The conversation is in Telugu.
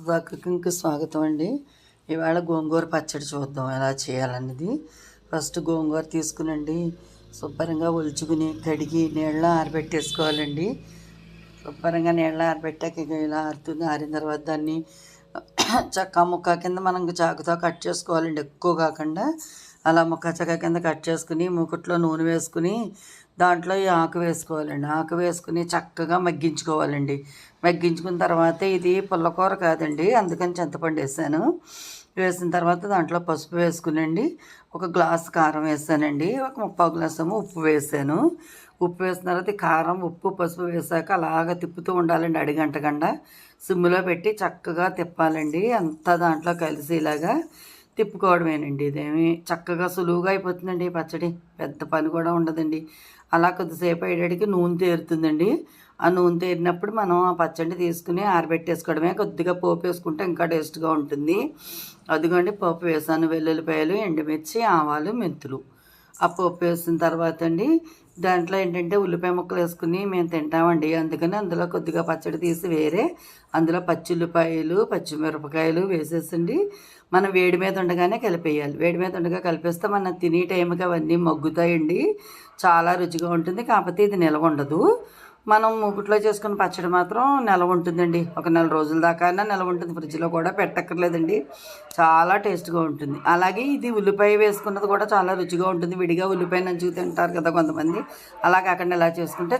సుధా కుకింగ్కి స్వాగతం అండి. ఇవాళ గోంగూర పచ్చడి చూద్దాం ఎలా చేయాలన్నది. ఫస్ట్ గోంగూర తీసుకునండి. శుభ్రంగా ఒలుచుకుని కడిగి నీళ్ళ ఆరబెట్టేసుకోవాలండి. శుభ్రంగా నీళ్ళ ఆరబెట్టాక ఇలా ఆరుతుంది. ఆరిన తర్వాత దాన్ని చక్క ముక్క కింద మనం చాకుతో కట్ చేసుకోవాలండి. ఎక్కువ కాకుండా అలా ముక్క చక్క కింద కట్ చేసుకుని మూకుట్లో నూనె వేసుకుని దాంట్లో ఈ ఆకు వేసుకోవాలండి. ఆకు వేసుకుని చక్కగా మగ్గించుకోవాలండి. మగ్గించుకున్న తర్వాత ఇది పుల్లకూర కాదండి. అందుకని చింతపండు వేసాను. వేసిన తర్వాత దాంట్లో పసుపు వేసుకునండి. ఒక గ్లాస్ కారం వేసానండి. ఒక ముప్పావు గ్లాసు ఉప్పు వేసాను. ఉప్పు వేసిన తర్వాత కారం ఉప్పు పసుపు వేసాక అలాగ తిప్పుతూ ఉండాలండి అడిగంటకుండా సిమ్లో పెట్టి చక్కగా తిప్పాలండి. అంతా దాంట్లో కలిసేలాగా తిప్పుకోవడమేనండి. ఇదేమి చక్కగా సులువుగా అయిపోతుందండి. పచ్చడి పెద్ద పని కూడా ఉండదండి. అలా కొద్దిసేపు అయ్యేటికి నూనె తేరుతుందండి. ఆ నూనె తేరినప్పుడు మనం ఆ పచ్చడి తీసుకుని ఆరబెట్టేసుకోవడమే. కొద్దిగా పోపు వేసుకుంటే ఇంకా టేస్ట్గా ఉంటుంది. అదిగోండి పోపు వేసాను. వెల్లుల్లిపాయలు ఎండుమిర్చి ఆవాలు మెంతులు. ఆ పోపు వేసిన తర్వాత అండి దాంట్లో ఏంటంటే ఉల్లిపాయ ముక్కలు వేసుకుని మేము తింటామండి. అందుకని అందులో కొద్దిగా పచ్చడి తీసి వేరే అందులో పచ్చి ఉల్లిపాయలు పచ్చిమిరపకాయలు వేసేసండి. మనం వేడి మీద ఉండగానే కలిపేయాలి. వేడి మీద ఉండగా కలిపేస్తే మనం తినే టైంకి అవన్నీ మగ్గుతాయండి. చాలా రుచిగా ఉంటుంది. కాకపోతే ఇది నిలవ ఉండదు. మనం మూకుట్లో చేసుకున్న పచ్చడి మాత్రం నిలవ ఉంటుందండి. ఒక నెల రోజుల దాకా నిలవ ఉంటుంది. ఫ్రిడ్జ్లో కూడా పెట్టక్కర్లేదండి. చాలా టేస్ట్గా ఉంటుంది. అలాగే ఇది ఉల్లిపాయ వేసుకున్నది కూడా చాలా రుచిగా ఉంటుంది. విడిగా ఉల్లిపాయ నంచుకు తింటారు కదా కొంతమంది. అలాగే అక్కడ ఇలా చేసుకుంటే